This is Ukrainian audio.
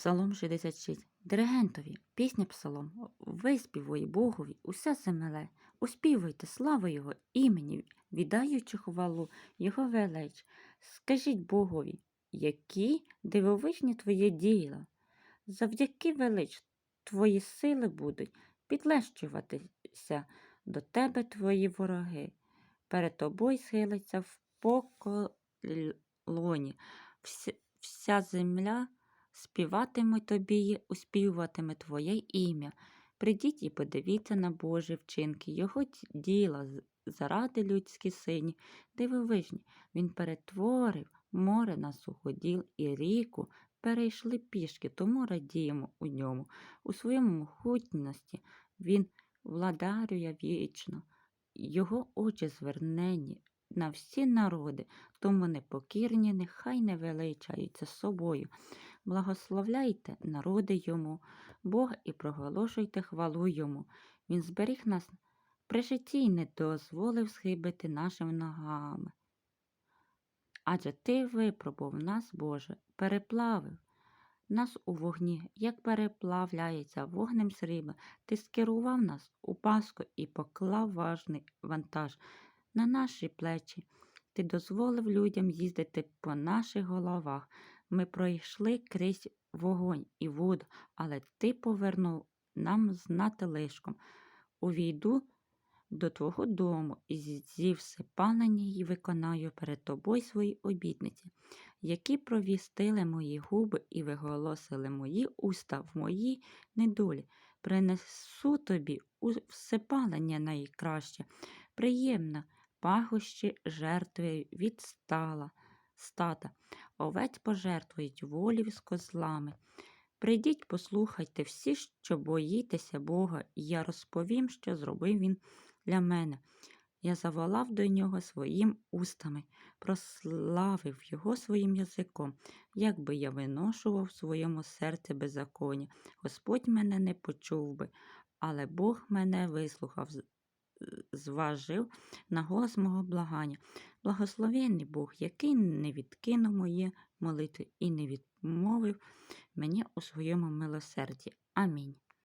Псалом 66. Диригентові, пісня Псалом. Виспівуй Богові, уся земле, успівуйте славу Його імені, віддаючи хвалу Його велич. Скажіть Богові, які дивовижні твої діла. Завдяки велич твої сили будуть підлещуватися до тебе твої вороги. Перед тобою схилиться в поколоні. Вся земля співатиме тобі успіватиме Твоє ім'я. Придіть і подивіться на Божі вчинки, Його діла заради людські сині, дивовижні. Він перетворив море на суходіл і ріку, перейшли пішки, тому радіємо у ньому. У своєму могутності він владарює вічно. Його очі звернені на всі народи, тому непокірні нехай не величаються собою. Благословляйте народи йому, Бога і проголошуйте хвалу йому. Він зберіг нас при житті й не дозволив схибити нашими ногами. Адже ти випробував нас, Боже, переплавив нас у вогні, як переплавляється вогнем срібла. Ти скерував нас у паску і поклав важний вантаж на наші плечі. Ти дозволив людям їздити по наших головах. Ми пройшли крізь вогонь і воду, але ти повернув нам знати лишком. Увійду до твого дому і зі всепалення й виконаю перед тобою свої обітниці, які провістили мої губи і виголосили мої уста в моїй недолі. Принесу тобі у всепалення найкраще, приємна пахощі жертви від стата. Овець пожертвують волів з козлами. Прийдіть, послухайте всі, що боїтеся Бога, і я розповім, що зробив він для мене. Я заволав до нього своїм устами, прославив його своїм язиком, якби я виношував в своєму серці беззаконня. Господь мене не почув би, але Бог мене вислухав, зважив на голос мого благання. Благословенний Бог, який не відкинув мої молитви і не відмовив мені у своєму милосерді. Амінь.